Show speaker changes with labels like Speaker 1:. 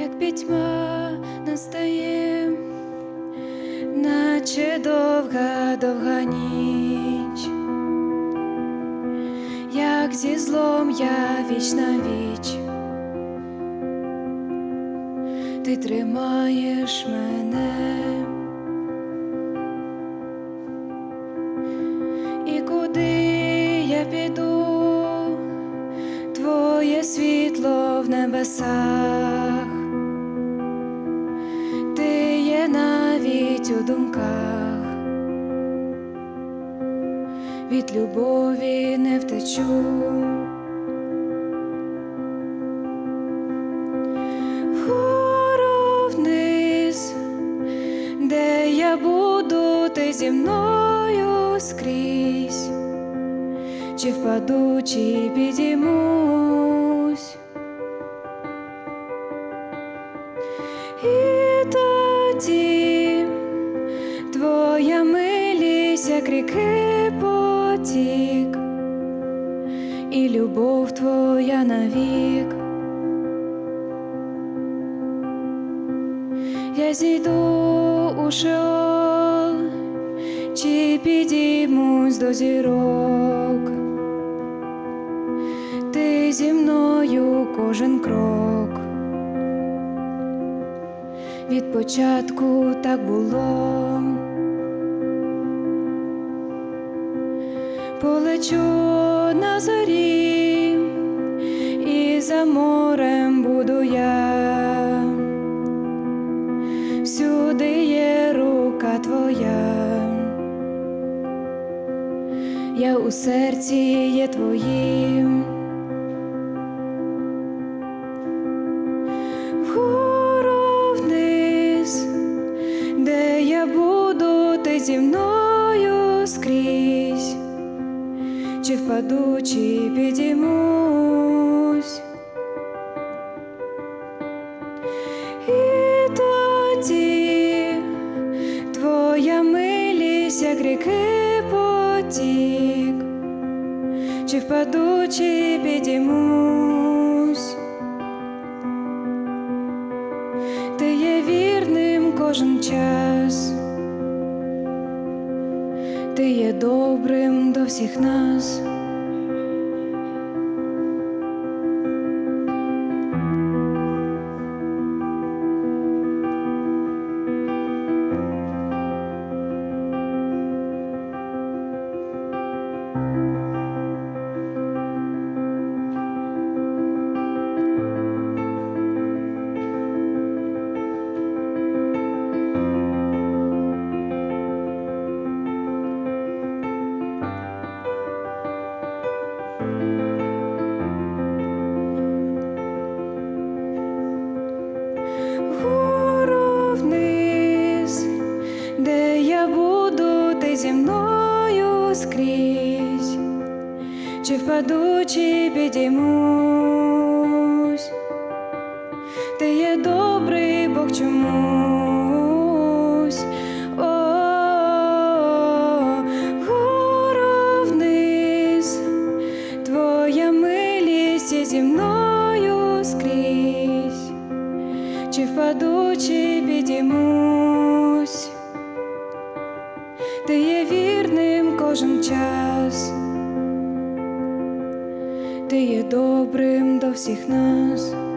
Speaker 1: як пітьма настає, наче довга, довга ніч, як зі злом я віч на віч, ти тримаєш мене. І куди я піду, твоє світло в небесах, навіть у думках, від любові не втечу. Вгору вниз, де я буду, ти зі мною скрізь, чи впаду, чи підіймусь. І любов твоя навік. Я зійду у шеол, чи підіймусь до зірок, ти зі мною кожен крок. Від початку так було, полечу на зорі, і за морем буду я всюди є рука твоя, я у серці є твоїм. Чи впаду, чи підіймусь. І тоді твоя милість, як ріки потік, чи впаду, чи підіймусь. Ти є вірним кожен час, ти є добрим до всіх нас. Скрізь, чи впаду, чи підіймусь, ти є добрий Бог чомусь. О, твоя милість є мною скрізь. Чи впаду, чи підіймусь, кожен час, ти є добрим до всіх нас.